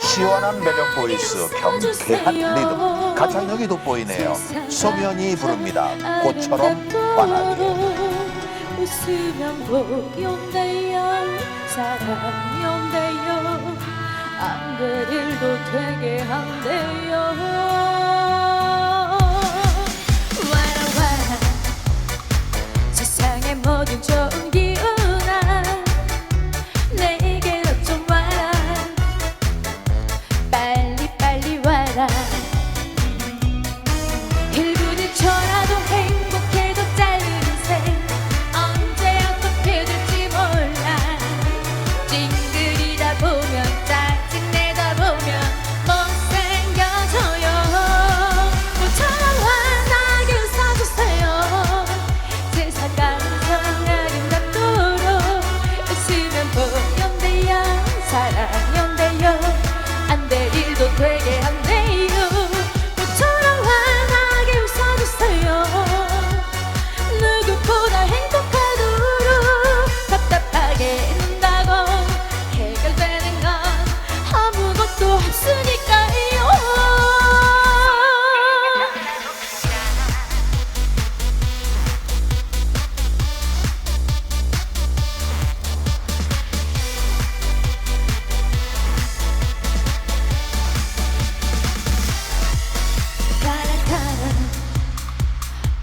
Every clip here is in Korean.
시원한 매력 보이스 경쾌한 리듬. 가창력이 돋보이네요. 소면이 부릅니다. 꽃처럼 환하게. 웃으면 복이 온대요. 사랑이 온대요. 안 될 일도 되게 한대요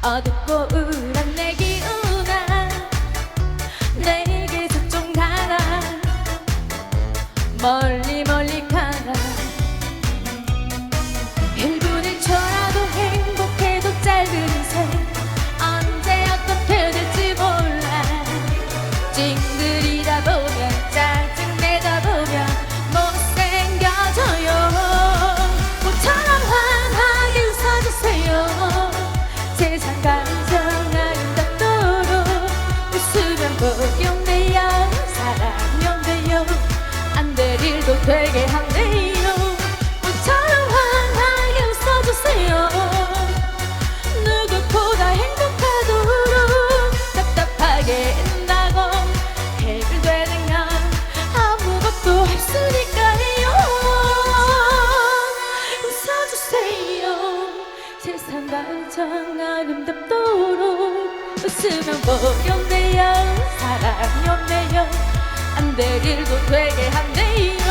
어둡고 우울한 내 기운아 내게서 좀 가라 멀리 웃어주세요 누구보다 행복하도록 답답하게 운다고 해결되는 건 아무것도 없으니까요. 웃어주세요. 세상 가장 아름답도록 웃으면 온대요. 사랑이 온대요. 안 될 일도 되게 한대요